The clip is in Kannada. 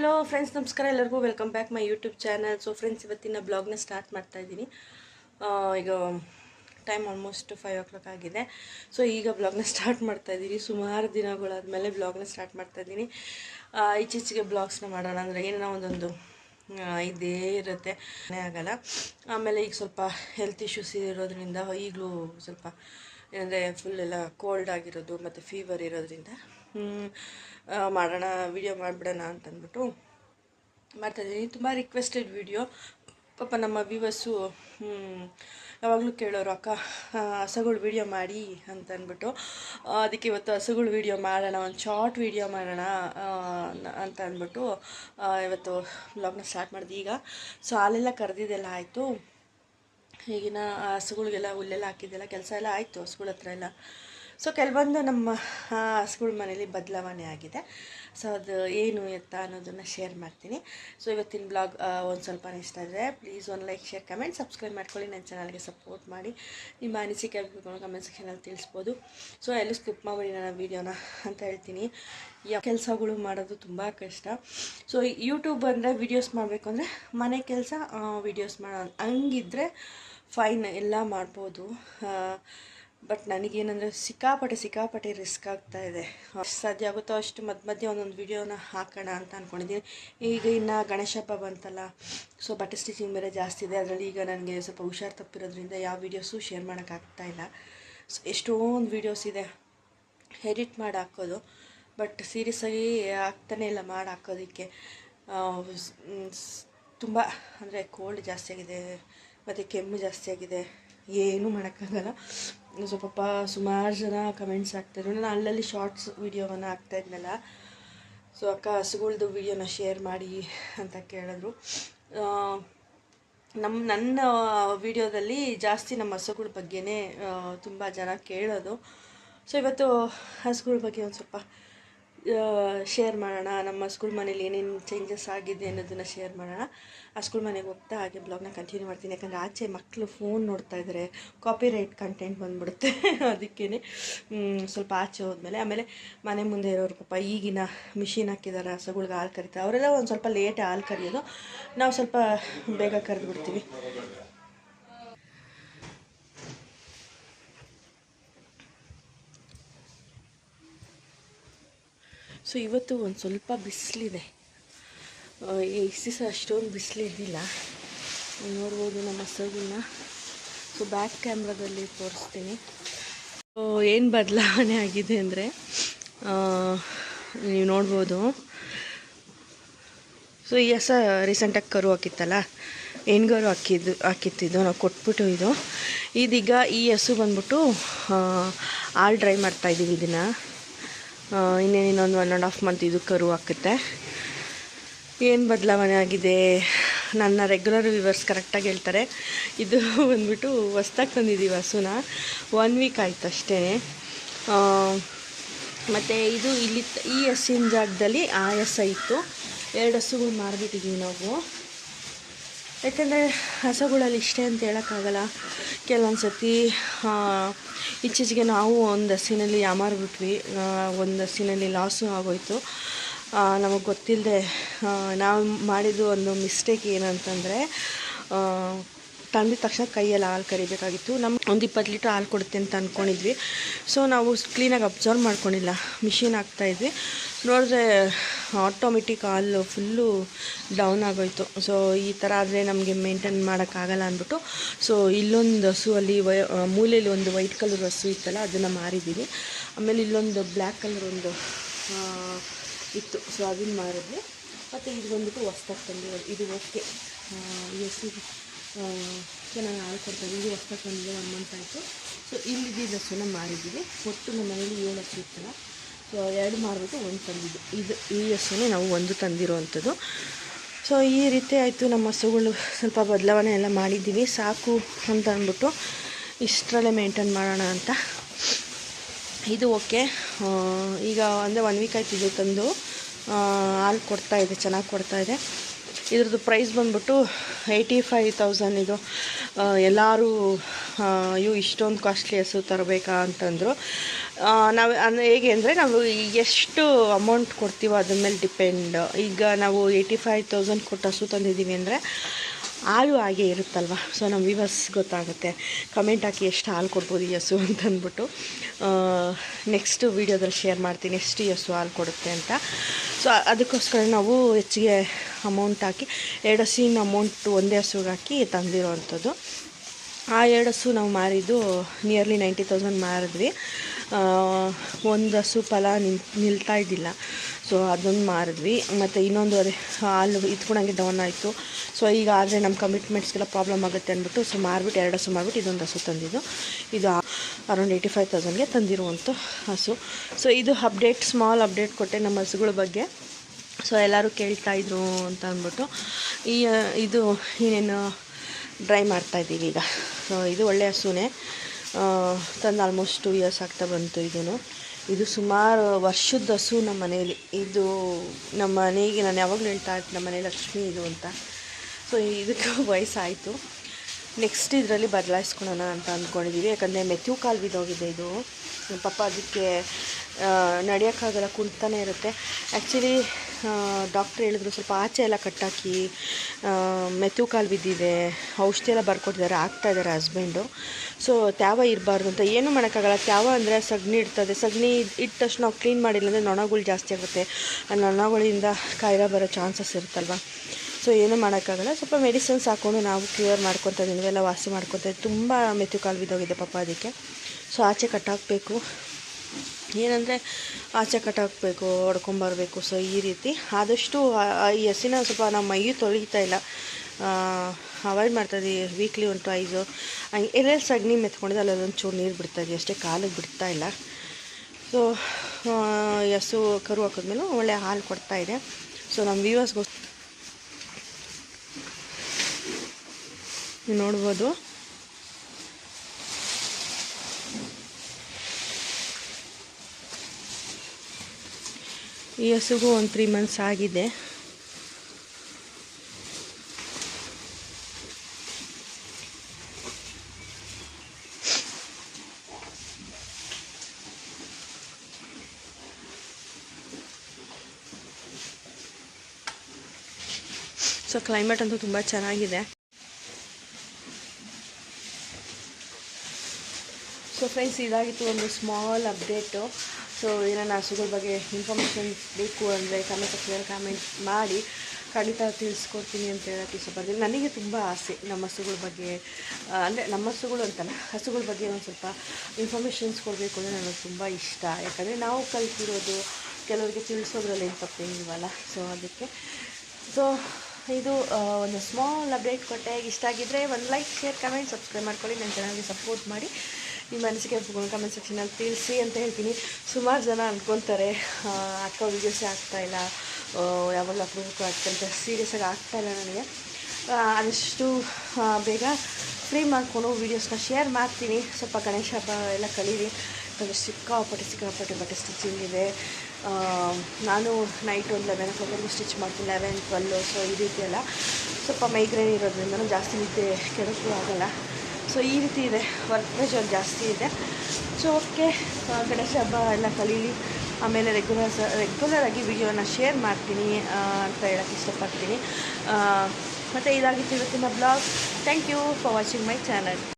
ಹಲೋ ಫ್ರೆಂಡ್ಸ್ ನಮಸ್ಕಾರ. ಎಲ್ಲರಿಗೂ welcome back my YouTube channel so friends ಇವತ್ತಿನ ಬ್ಲಾಗ್ನ ಸ್ಟಾರ್ಟ್ ಮಾಡ್ತಾ ಇದ್ದೀನಿ. ಈಗ time almost five o'clock ಆಗಿದೆ. ಸೊ ಈಗ ಬ್ಲಾಗ್ನ ಸ್ಟಾರ್ಟ್ ಮಾಡ್ತಾ ಇದ್ದೀನಿ. ಸುಮಾರು ದಿನಗಳಾದಮೇಲೆ ಬ್ಲಾಗ್ನ ಸ್ಟಾರ್ಟ್ ಮಾಡ್ತಾ ಇದ್ದೀನಿ. ಈಚೀಚೆಗೆ ಬ್ಲಾಗ್ಸ್ನ ಮಾಡೋಣ ಅಂದರೆ ಏನೋ ಒಂದೊಂದು ಇದೇ ಇರುತ್ತೆ. ಆಗಲ್ಲ. ಆಮೇಲೆ ಈಗ ಸ್ವಲ್ಪ ಹೆಲ್ತ್ ಇಶ್ಯೂಸ್ ಇರೋದ್ರಿಂದ ಈಗಲೂ ಸ್ವಲ್ಪ ಏನಂದರೆ ಫುಲ್ ಎಲ್ಲ ಕೋಲ್ಡ್ ಆಗಿರೋದು, ಮತ್ತು ಫೀವರ್ ಇರೋದ್ರಿಂದ ಮಾಡೋಣ ವಿಡಿಯೋ ಮಾಡಿಬಿಡೋಣ ಅಂತಂದ್ಬಿಟ್ಟು ಮಾಡ್ತಾಯಿದ್ದೀನಿ ತುಂಬ ರಿಕ್ವೆಸ್ಟೆಡ್ ವಿಡಿಯೋ ಪಾಪ ನಮ್ಮ ವ್ಯೂವರ್ಸು ಯಾವಾಗಲೂ ಕೇಳೋರು, ಅಕ್ಕ ಹಸುಗಳು ವಿಡಿಯೋ ಮಾಡಿ ಅಂತ ಅಂದ್ಬಿಟ್ಟು ಅದಕ್ಕೆ ಇವತ್ತು ಹಸುಗಳು ವಿಡಿಯೋ ಮಾಡೋಣ, ಒಂದು ಶಾರ್ಟ್ ವಿಡಿಯೋ ಮಾಡೋಣ ಅಂತ ಅಂದ್ಬಿಟ್ಟು ಇವತ್ತು ಬ್ಲಾಗ್ನ ಸ್ಟಾರ್ಟ್ ಮಾಡಿದೆ. ಈಗ ಸೊ ಹಾಲೆಲ್ಲ ಕರೆದಿದ್ದೆಲ್ಲ ಆಯಿತು. ಈಗಿನ ಹಸುಗಳಿಗೆಲ್ಲ ಹುಲ್ಲೆಲ್ಲ ಹಾಕಿದ್ದೆಲ್ಲ ಕೆಲಸ ಎಲ್ಲ ಆಯಿತು, ಹಸುಗಳ ಹತ್ರ ಎಲ್ಲ. ಸೊ ಕೆಲವೊಂದು ನಮ್ಮ ಹಸುಗಳ ಮನೇಲಿ ಬದಲಾವಣೆ ಆಗಿದೆ. ಸೊ ಅದು ಏನು ಎತ್ತ ಅನ್ನೋದನ್ನು ಶೇರ್ ಮಾಡ್ತೀನಿ. ಸೊ ಇವತ್ತಿನ ಬ್ಲಾಗ್ ಒಂದು ಸ್ವಲ್ಪ ಇಷ್ಟ ಆದರೆ ಪ್ಲೀಸ್ ಒಂದು ಲೈಕ್ ಶೇರ್ ಕಮೆಂಟ್ ಸಬ್ಸ್ಕ್ರೈಬ್ ಮಾಡ್ಕೊಳ್ಳಿ. ನನ್ನ ಚಾನಲ್ಗೆ ಸಪೋರ್ಟ್ ಮಾಡಿ. ನಿಮ್ಮ ಅನಿಸಿಕೆ ಅಭಿಪ್ರಾಯಗಳನ್ನು ಕಮೆಂಟ್ ಸೆಕ್ಷನಲ್ಲಿ ತಿಳಿಸ್ಬೋದು. ಸೊ ಎಲ್ಲೂ ಸ್ಕಿಪ್ ಮಾಡಿ ನನ್ನ ವೀಡಿಯೋನ ಅಂತ ಹೇಳ್ತೀನಿ. ಕೆಲಸಗಳು ಮಾಡೋದು ತುಂಬ ಕಷ್ಟ. ಸೊ ಯೂಟ್ಯೂಬ್ ಅಂದರೆ ವೀಡಿಯೋಸ್ ಮಾಡಬೇಕು ಅಂದರೆ ಮನೆ ಕೆಲಸ ವೀಡಿಯೋಸ್ ಮಾಡೋ, ಹಂಗಿದ್ರೆ ಫೈನ್ ಎಲ್ಲ ಮಾಡ್ಬೋದು. ಬಟ್ ನನಗೇನಂದರೆ ಸಿಕ್ಕಾಪಟ್ಟೆ ಸಿಕ್ಕಾಪಟ್ಟೆ ರಿಸ್ಕ್ ಆಗ್ತಾ ಇದೆ. ಸಾಧ್ಯ ಆಗುತ್ತೋ ಅಷ್ಟು ಮಧ್ಯ ಮಧ್ಯೆ ಒಂದೊಂದು ವೀಡಿಯೋನ ಹಾಕೋಣ ಅಂತ ಅಂದ್ಕೊಂಡಿದ್ದೀನಿ ಈಗ ಇನ್ನು ಗಣೇಶ ಹಬ್ಬ ಬಂತಲ್ಲ, ಸೊ ಬಟ್ಟೆ ಸ್ಟಿಚಿಂಗ್ ಬೇರೆ ಜಾಸ್ತಿ ಇದೆ. ಅದರಲ್ಲಿ ಈಗ ನನಗೆ ಸ್ವಲ್ಪ ಹುಷಾರು ತಪ್ಪಿರೋದ್ರಿಂದ ಯಾವ ವೀಡಿಯೋಸು ಶೇರ್ ಮಾಡೋಕ್ಕಾಗ್ತಾ ಇಲ್ಲ. ಸೊ ಎಷ್ಟೊಂದು ವೀಡಿಯೋಸ್ ಇದೆ. ಎಡಿಟ್ ಮಾಡಿ ಹಾಕೋದು, ಬಟ್ ಸೀರಿಯಸ್ಸಾಗಿ ಆಗ್ತಾನೆ ಇಲ್ಲ ಮಾಡಿ ಹಾಕೋದಕ್ಕೆ. ತುಂಬ ಅಂದರೆ ಕೋಲ್ಡ್ ಜಾಸ್ತಿ ಆಗಿದೆ, ಮತ್ತು ಕೆಮ್ಮು ಜಾಸ್ತಿ ಆಗಿದೆ. ಏನೂ ಮಾಡೋಕ್ಕಾಗಲ್ಲ. ಸ್ವಲ್ಪ ಪಾಪ ಸುಮಾರು ಜನ ಕಮೆಂಟ್ಸ್ ಹಾಕ್ತಾರೆ. ನಾನು ಅಲ್ಲಲ್ಲಿ ಶಾರ್ಟ್ಸ್ ವೀಡಿಯೋವನ್ನು ಹಾಕ್ತಾ ಇದ್ನಲ್ಲ. ಸೊ ಅಕ್ಕ ಹಸುಗಳ್ದು ವೀಡಿಯೋನ ಶೇರ್ ಮಾಡಿ ಅಂತ ಕೇಳಿದ್ರು. ನಮ್ಮ ನನ್ನ ವಿಡಿಯೋದಲ್ಲಿ ಜಾಸ್ತಿ ನಮ್ಮ ಹಸುಗಳ ಬಗ್ಗೆನೇ ತುಂಬ ಜನ ಕೇಳೋದು. ಸೊ ಇವತ್ತು ಹಸುಗಳ ಬಗ್ಗೆ ಒಂದು ಸ್ವಲ್ಪ ಶೇರ್ ಮಾಡೋಣ, ನಮ್ಮ ಸ್ಕೂಲ್ ಮನೇಲಿ ಏನೇನು ಚೇಂಜಸ್ ಆಗಿದೆ ಅನ್ನೋದನ್ನು ಶೇರ್ ಮಾಡೋಣ. ಆ ಸ್ಕೂಲ್ ಮನೆಗೆ ಹೋಗ್ತಾ ಹಾಗೆ ಬ್ಲಾಗ್ನ ಕಂಟಿನ್ಯೂ ಮಾಡ್ತೀನಿ. ಯಾಕಂದರೆ ಆಚೆ ಮಕ್ಕಳು ಫೋನ್ ನೋಡ್ತಾ ಇದ್ದಾರೆ ಕಾಪಿ ರೈಟ್ ಕಂಟೆಂಟ್ ಬಂದ್ಬಿಡುತ್ತೆ ಅದಕ್ಕೇ ಸ್ವಲ್ಪ ಆಚೆ ಹೋದ್ಮೇಲೆ, ಆಮೇಲೆ ಮನೆ ಮುಂದೆ ಇರೋರು ಪಾಪ ಈಗಿನ ಮಿಷಿನ್ ಹಾಕಿದ್ದಾರೆ ಹಸುಗಳ್ಗೆ ಹಾಲು ಕರಿತಾರೆ. ಅವರೆಲ್ಲ ಒಂದು ಸ್ವಲ್ಪ ಲೇಟ್ ಹಾಲು ಕರೆಯೋದು. ನಾವು ಸ್ವಲ್ಪ ಬೇಗ ಕರೆದು ಬಿಡ್ತೀವಿ. ಸೊ ಇವತ್ತು ಒಂದು ಸ್ವಲ್ಪ ಬಿಸಿಲಿದೆ. ಈ ದಿವಸ ಅಷ್ಟೊಂದು ಬಿಸಿಲಿದ್ದಿಲ್ಲ ನೋಡ್ಬೋದು ನಮ್ಮ ಹಸುಗಳನ್ನ ಸೊ ಬ್ಯಾಕ್ ಕ್ಯಾಮ್ರಾದಲ್ಲಿ ತೋರಿಸ್ತೀನಿ. ಸೊ ಏನು ಬದಲಾವಣೆ ಆಗಿದೆ ಅಂದರೆ ನೀವು ನೋಡ್ಬೋದು. ಸೊ ಈ ಹಸ ರೀಸೆಂಟಾಗಿ ಕರು ಹಾಕಿತ್ತಲ್ಲ ಹೆಣ್ಗರು ಹಾಕಿದ್ದು, ಹಾಕಿತ್ತಿದ್ದು, ನಾವು ಕೊಟ್ಬಿಟ್ಟು ಇದು. ಇದೀಗ ಈ ಹಸು ಬಂದ್ಬಿಟ್ಟು ಹಾಲು ಡ್ರೈ ಮಾಡ್ತಾಯಿದ್ದೀವಿ ಇದನ್ನು. ಇನ್ನೇನು ಇನ್ನೊಂದು ಒನ್ ಆ್ಯಂಡ್ ಹಾಫ್ ಮಂತ್ ಇದು ಕರು ಹಾಕುತ್ತೆ. ಏನು ಬದಲಾವಣೆ ಆಗಿದೆ? ನನ್ನ ರೆಗ್ಯುಲರ್ ವಿವರ್ಸ್ ಕರೆಕ್ಟಾಗಿ ಹೇಳ್ತಾರೆ. ಇದು ಬಂದ್ಬಿಟ್ಟು ಹೊಸ್ದಾಗಿ ತಂದಿದ್ದೀವಿ ಹಸುನ. ಒನ್ ವೀಕ್ ಆಯ್ತು ಅಷ್ಟೇ. ಮತ್ತು ಇದು ಇಲ್ಲಿ ಈ ಹಸಿನ ಜಾಗದಲ್ಲಿ ಆ ಎಸ್ ಇತ್ತು. ಎರಡು ಹಸುಗಳು ಮಾರಿಬಿಟ್ಟಿದ್ದೀವಿ ನಾವು. ಯಾಕಂದರೆ ಹಸುಗಳಲ್ಲಿ ಇಷ್ಟೇ ಅಂತ ಹೇಳೋಕ್ಕಾಗಲ್ಲ. ಕೆಲವೊಂದು ಆ, ಇತ್ತೀಚೆಗೆ ನಾವು ಒಂದು ಹಸಿನಲ್ಲಿ ಯಾಮಾರ್ಬಿಟ್ವಿ ಒಂದು ಹಸಿನಲ್ಲಿ ಲಾಸು ಆಗೋಯ್ತು. ನಮಗೆ ಗೊತ್ತಿಲ್ಲದೆ ನಾವು ಮಾಡಿದ್ದು ಒಂದು ಮಿಸ್ಟೇಕ್ ಏನಂತಂದರೆ ತಂದಿದ ತಕ್ಷಣ ಕೈಯಲ್ಲಿ ಹಾಲು ಕರಿಬೇಕಾಗಿತ್ತು. ನಮ್ಮ ಒಂದು ಇಪ್ಪತ್ತು ಲೀಟ್ರ್ ಹಾಲು ಕೊಡುತ್ತೆ ಅಂತ ಅಂದ್ಕೊಂಡಿದ್ವಿ ಸೊ ನಾವು ಕ್ಲೀನಾಗಿ ಅಬ್ಸರ್ವ್ ಮಾಡ್ಕೊಂಡಿಲ್ಲ. ಮಿಷಿನ್ ಹಾಕ್ತಾಯಿದ್ವಿ ನೋಡಿದ್ರೆ ಆಟೋಮೆಟಿಕ್ ಹಾಲು ಫುಲ್ಲು ಡೌನ್ ಆಗೋಯ್ತು. ಸೊ ಈ ಥರ ಆದರೆ ನಮಗೆ ಮೇಂಟೈನ್ ಮಾಡೋಕ್ಕಾಗಲ್ಲ ಅಂದ್ಬಿಟ್ಟು. ಸೊ ಇಲ್ಲೊಂದು ಹಸು ಅಲ್ಲಿ ಮೂಲೆಯಲ್ಲಿ ಒಂದು ವೈಟ್ ಕಲರ್ ಹಸು ಇತ್ತಲ್ಲ ಅದನ್ನು ಮಾರಿದ್ದೀವಿ. ಆಮೇಲೆ ಇಲ್ಲೊಂದು ಬ್ಲ್ಯಾಕ್ ಕಲರ್ ಒಂದು ಇತ್ತು. ಸೊ ಅದನ್ನು ಮಾರಿದ್ವಿ. ಮತ್ತು ಇದು ಬಂದ್ಬಿಟ್ಟು ಹೊಸ್ದಾಗಿ ಇದು ಓಕೆ ಆ, ಚೆನ್ನಾಗಿ ಹಾಲು ಕೊಡ್ತಾರೆ. ಇದು ಹೊಸ್ದಾಗಿ ಬಂದಿದೆ ಒನ್ ಮಂತ್ ಆಯಿತು. ಸೊ ಇಲ್ಲಿದ್ದ ಹಸುನ ಮಾರಿದ್ದೀವಿ. ಒಟ್ಟು ನಮ್ಮ ಮನೇಲಿ ಏಳು ಹಸು ಸೊ ಎರಡು ಮಾರಿಬಿಟ್ಟು ಒಂದು ತಂದಿದ್ದು. ಇದು ಈ ಹಸುನೇ ನಾವು ಒಂದು ತಂದಿರುವಂಥದ್ದು. ಸೊ ಈ ರೀತಿ ಆಯಿತು. ನಮ್ಮ ಹಸುಗಳು ಸ್ವಲ್ಪ ಬದಲಾವಣೆ ಎಲ್ಲ ಮಾಡಿದ್ದೀವಿ. ಸಾಕು ಅಂತ ಅಂದ್ಬಿಟ್ಟು ಇಷ್ಟರಲ್ಲೇ ಮೇಂಟೈನ್ ಮಾಡೋಣ ಅಂತ. ಇದು ಓಕೆ. ಈಗ ಅಂದರೆ ಒನ್ ವೀಕ್ ಆಯ್ತು ಇದು ತಂದು. ಹಾಲು ಕೊಡ್ತಾಯಿದೆ ಚೆನ್ನಾಗಿ ಕೊಡ್ತಾಯಿದೆ ಇದ್ರದ್ದು ಪ್ರೈಸ್ ಬಂದ್ಬಿಟ್ಟು ಏಯ್ಟಿ ಫೈವ್ ತೌಸಂಡ್ ಇದು ಎಲ್ಲರೂ ಇವು ಇಷ್ಟೊಂದು ಕಾಸ್ಟ್ಲಿ ಹಸು ತರಬೇಕಾ ಅಂತಂದರು. ನಾವು, ಅಂದರೆ ಹೇಗೆ ಅಂದರೆ ನಾವು ಎಷ್ಟು ಅಮೌಂಟ್ ಕೊಡ್ತೀವೋ ಅದ್ರ ಮೇಲೆ ಡಿಪೆಂಡ್ ಈಗ ನಾವು ಏಯ್ಟಿ ಫೈವ್ ತೌಸಂಡ್ ಕೊಟ್ಟು ಹಸು ತಂದಿದ್ದೀವಿ ಅಂದರೆ ಹಾಲು ಹಾಗೆ ಇರುತ್ತಲ್ವ? ಸೊ ನಮ್ಮ ವಿವರ್ಸ್ ಗೊತ್ತಾಗುತ್ತೆ. ಕಮೆಂಟ್ ಹಾಕಿ ಎಷ್ಟು ಹಾಲು ಕೊಡ್ಬೋದು ಈ ಹಸು ಅಂತ ಅಂದ್ಬಿಟ್ಟು. ನೆಕ್ಸ್ಟ್ ವೀಡಿಯೋದಲ್ಲಿ ಶೇರ್ ಮಾಡ್ತೀನಿ. ಎಷ್ಟು ಈ ಹಸು ಹಾಲು ಕೊಡುತ್ತೆ ಅಂತ. ಸೊ ಅದಕ್ಕೋಸ್ಕರ ನಾವು ಹೆಚ್ಚಿಗೆ ಅಮೌಂಟ್ ಹಾಕಿ, ಎರಡು ಹಸುವಿನ ಅಮೌಂಟ್ ಒಂದೇ ಹಸುಗೆ ಹಾಕಿ ತಂದಿರೋ ಆ ಎರಡು ಹಸು ನಾವು ಮಾರಿದ್ದು ನಿಯರ್ಲಿ ನೈಂಟಿ ತೌಸಂಡ್ ಮಾರಿದ್ವಿ. ಒಂದು ಹಸು ಫಲ ನಿಲ್, ನಿಲ್ತಾ ಇದ್ದಿಲ್ಲ. ಸೊ ಅದೊಂದು ಮಾರಿದ್ವಿ. ಮತ್ತು ಇನ್ನೊಂದು ಅದೇ, ಹಾಲು ಇತ್ಕೊಂಡಂಗೆ ಡೌನ್ ಆಯಿತು. ಸೊ ಈಗ ಆದರೆ ನಮ್ಮ ಕಮಿಟ್ಮೆಂಟ್ಸ್ಗೆಲ್ಲ ಪ್ರಾಬ್ಲಮ್ ಆಗುತ್ತೆ ಅಂದ್ಬಿಟ್ಟು ಸೊ ಮಾರ್ಬಿಟ್ಟು ಎರಡು ಹಸು ಮಾರ್ಬಿಟ್ಟು ಇದೊಂದು ಹಸು ತಂದಿದ್ದು. ಇದು ಅರೌಂಡ್ ಏಯ್ಟಿ ಫೈವ್ ತೌಸಂಡ್ಗೆ ತಂದಿರುವಂಥ ಹಸು. ಸೊ ಇದು ಅಪ್ಡೇಟ್ ಸ್ಮಾಲ್ ಅಪ್ಡೇಟ್ ಕೊಟ್ಟೆ ನಮ್ಮ ಹಸುಗಳ ಬಗ್ಗೆ. ಸೊ ಎಲ್ಲರೂ ಕೇಳ್ತಾ ಇದ್ರು ಅಂತ ಅಂದ್ಬಿಟ್ಟು. ಈ ಇದು ಏನೇನು ಡ್ರೈ ಮಾಡ್ತಾಯಿದ್ದೀವಿ ಈಗ. ಸೊ ಇದು ಒಳ್ಳೆಯ ಹಸುನೇ ತಂದು ಆಲ್ಮೋಸ್ಟ್ ಟು ಇಯರ್ಸ್ ಆಗ್ತಾ ಬಂತು ಇದೂ ಇದು ಸುಮಾರು ವರ್ಷದ ಹಸು ನಮ್ಮ ಮನೇಲಿ. ಇದು ನಮ್ಮ ಮನೆಗೆ, ನಾನು ಯಾವಾಗಲೂ ಹೇಳ್ತಾ ನಮ್ಮ ಮನೆ ಲಕ್ಷ್ಮಿ ಇದು ಅಂತ. ಸೊ ಇದಕ್ಕೆ ವಯಸ್ಸಾಯಿತು. ನೆಕ್ಸ್ಟ್ ಇದರಲ್ಲಿ ಬದಲಾಯಿಸ್ಕೊಳೋಣ ಅಂತ ಅಂದ್ಕೊಂಡಿದ್ದೀವಿ ಯಾಕಂದರೆ ಮೆತ್ಯು ಕಾಲು ಬಿದ್ದೋಗಿದೆ ಇದು. ಪಾಪ ಅದಕ್ಕೆ ನಡೆಯೋಕ್ಕಾಗಲ್ಲ ಕುಂತಾನೆ ಇರುತ್ತೆ. ಆ್ಯಕ್ಚುಲಿ ಡಾಕ್ಟ್ರ್ ಹೇಳಿದ್ರು ಸ್ವಲ್ಪ ಆಚೆ ಎಲ್ಲ ಕಟ್ಟಾಕಿ ಮೆತ್ತು ಕಾಲು ಬಿದ್ದಿದೆ, ಔಷಧಿ ಎಲ್ಲ ಬರ್ಕೊಟ್ಟಿದ್ದಾರೆ, ಆಗ್ತಾ ಇದ್ದಾರೆ ಹಸ್ಬೆಂಡು ಸೊ ತ್ಯಾವ ಇರಬಾರ್ದು ಅಂತ ಏನೂ ಮಾಡೋಕ್ಕಾಗಲ್ಲ. ತ್ಯಾವ ಅಂದರೆ ಸಗಣಿ ಇಡ್ತದೆ. ಸಗಣಿ ಇಟ್ಟ ತಕ್ಷಣ ಕ್ಲೀನ್ ಮಾಡಿಲ್ಲ ಅಂದರೆ ನೊಣಗಳು ಜಾಸ್ತಿ ಆಗುತ್ತೆ. ಆ ನೊಣಗಳಿಂದ ಕಾಯಿಲೆ ಬರೋ ಚಾನ್ಸಸ್ ಇರುತ್ತಲ್ವ? ಸೊ ಏನೂ ಮಾಡೋಕ್ಕಾಗಲ್ಲ. ಸ್ವಲ್ಪ ಮೆಡಿಸಿನ್ಸ್ ಹಾಕ್ಕೊಂಡು ನಾವು ಕ್ಯೂರ್ ಮಾಡ್ಕೊತಾ ಇದ್ದೀವಿ ಎಲ್ಲ ವಾಸಿ ಮಾಡ್ಕೊತಾ ತುಂಬ ಮೆತ್ತು ಕಾಲು ಬಿದ್ದೋಗಿದೆ ಪಾಪ ಅದಕ್ಕೆ. ಸೊ ಆಚೆ ಕಟ್ಟಾಕಬೇಕು ಏನಂದರೆ, ಆಚೆ ಕಟ್ಟಾಕಬೇಕು ಹೊಡ್ಕೊಂಬರ್ಬೇಕು ಸೊ ಈ ರೀತಿ. ಆದಷ್ಟು ಈ ಹಸಿನ ಸ್ವಲ್ಪ ನಮ್ಮ ಮೈಯೂ ತೊಳಿತಾ ಇಲ್ಲ. ಅವಾಯ್ಡ್ ಮಾಡ್ತಾಯಿದ್ದೀವಿ ವೀಕ್ಲಿ ಒಂದು ಟ್ವೈಸು ಹಂಗೆ ಎಲ್ಲೆಲ್ಲಿ ಸಗಣಿ ಮೆತ್ಕೊಂಡಿದೆ ಅಲ್ಲೊಂದು ಚೂರು ನೀರು ಬಿಡ್ತಾಯಿದ್ವಿ ಅಷ್ಟೇ ಕಾಲಿಗೆ ಬಿಡ್ತಾ ಇಲ್ಲ. ಸೊ ಹಸು ಕರು ಹಾಕಿದ್ಮೇಲೆ ಒಳ್ಳೆ ಹಾಲು ಕೊಡ್ತಾಯಿದೆ ಸೊ ನಮ್ಮ ವ್ಯೂವರ್ಸ್ಗೋಸ್ಕರ ನೋಡ್ಬೋದು. ಈ ಹಸುಗೂ ಒಂದು ತ್ರೀ ಮಂತ್ಸ್ ಆಗಿದೆ. ಸೊ ಕ್ಲೈಮೇಟ್ ಅಂತೂ ತುಂಬ ಚೆನ್ನಾಗಿದೆ. ಸೊ ಫ್ರೆಂಡ್ಸ್ ಇದಾಗಿತ್ತು ಒಂದು ಸ್ಮಾಲ್ ಅಪ್ಡೇಟು ಸೊ ಏನಾನ ಹಸುಗಳ ಬಗ್ಗೆ ಇನ್ಫಾರ್ಮೇಷನ್ ಬೇಕು ಅಂದರೆ ಕಮೆಂಟ್ ಸೆಕ್ಷನಲ್ಲಿ ಕಾಮೆಂಟ್ ಮಾಡಿ. ಖಂಡಿತ ತಿಳಿಸ್ಕೊಡ್ತೀನಿ ಅಂತ ಹೇಳೋಕ್ಕೆ ಇಷ್ಟಪಡ್ತೀನಿ. ನನಗೆ ತುಂಬ ಆಸೆ ನಮ್ಮ ಹಸುಗಳ ಬಗ್ಗೆ. ಅಂದರೆ ನಮ್ಮ ಹಸುಗಳು ಅಂತಲ್ಲ, ಹಸುಗಳ ಬಗ್ಗೆ ಒಂದು ಸ್ವಲ್ಪ ಇನ್ಫಾರ್ಮೇಷನ್ಸ್ ಕೊಡಬೇಕು ಅಂದರೆ ನನಗೆ ತುಂಬ ಇಷ್ಟ. ಯಾಕಂದರೆ ನಾವು ಕಲ್ತಿರೋದು ಕೆಲವರಿಗೆ ತಿಳಿಸೋದ್ರಲ್ಲಿ ಏನು ತಪ್ಪೇನಿಲ್ವಲ್ಲ ಸೊ ಅದಕ್ಕೆ ಸೊ ಇದು ಒಂದು ಸ್ಮಾಲ್ ಅಪ್ಡೇಟ್ ಕೊಟ್ಟೆ. ಇಷ್ಟ ಆಗಿದ್ದರೆ ಒಂದು ಲೈಕ್ ಶೇರ್ ಕಮೆಂಟ್ ಸಬ್ಸ್ಕ್ರೈಬ್ ಮಾಡ್ಕೊಳ್ಳಿ. ನನ್ನ ಚಾನಲ್ಗೆ ಸಪೋರ್ಟ್ ಮಾಡಿ. ನಿಮ್ಮ ಮನಸ್ಸಿಗೆ ಕಮೆಂಟ್ ಸೆಕ್ಷನಲ್ಲಿ ತಿಳಿಸಿ ಅಂತ ಹೇಳ್ತೀನಿ. ಸುಮಾರು ಜನ ಅಂದ್ಕೊತಾರೆ ಅಕ್ಕ ವೀಡಿಯೋಸೇ ಆಗ್ತಾಯಿಲ್ಲ ಯಾವಾಗಲೂ ಅಪ್ರೂಪಕ್ಕೆ ಆಗ್ತಂತ ಸೀರಿಯಸ್ಸಾಗಿ ಆಗ್ತಾಯಿಲ್ಲ ನನಗೆ. ಆದಷ್ಟು ಬೇಗ ಫ್ರೀ ಮಾಡಿಕೊಂಡು ವೀಡಿಯೋಸ್ನ ಶೇರ್ ಮಾಡ್ತೀನಿ. ಸ್ವಲ್ಪ ಗಣೇಶ ಹಬ್ಬ ಎಲ್ಲ ಯಾಕಂದರೆ ಸಿಕ್ಕಾಪಟ್ಟೆ ಸಿಕ್ಕಾಪಟ್ಟೆ ಬಟ್ಟೆ ಸ್ಟಿಚಿಂಗ್ ಇದೆ. ನಾನು ನೈಟ್ ಒಂದು ಲೆವೆನ್ ಓ ಸ್ಟಿಚ್ ಮಾಡ್ತೀನಿ. ಲೆವೆನ್ ಟ್ವೆಲ್ಲು ಸೊ ಈ ರೀತಿ ಎಲ್ಲ. ಸ್ವಲ್ಪ ಮೈಗ್ರೇನ್ ಇರೋದ್ರಿಂದ ಜಾಸ್ತಿ ನಿದ್ದೆ ಕೆಲಸ ಆಗೋಲ್ಲ. ಸೊ ಈ ರೀತಿ ಇದೆ. ವರ್ಕ್ ಪ್ರೆಷರ್ ಜಾಸ್ತಿ ಇದೆ. ಸೊ ಓಕೆ ಗಣೇಶ ಹಬ್ಬ ಎಲ್ಲ ಕಲೀಲಿ. ಆಮೇಲೆ ರೆಗ್ಯುಲರ್ ರೆಗ್ಯುಲರ್ ಆಗಿ ವಿಡಿಯೋನ ಶೇರ್ ಮಾಡ್ತೀನಿ ಅಂತ ಹೇಳೋಕ್ಕೆ ಇಷ್ಟಪಡ್ತೀನಿ. ಮತ್ತು ಇದಾಗಿತ್ತು ಇವತ್ತಿನ blog thank you for watching my channel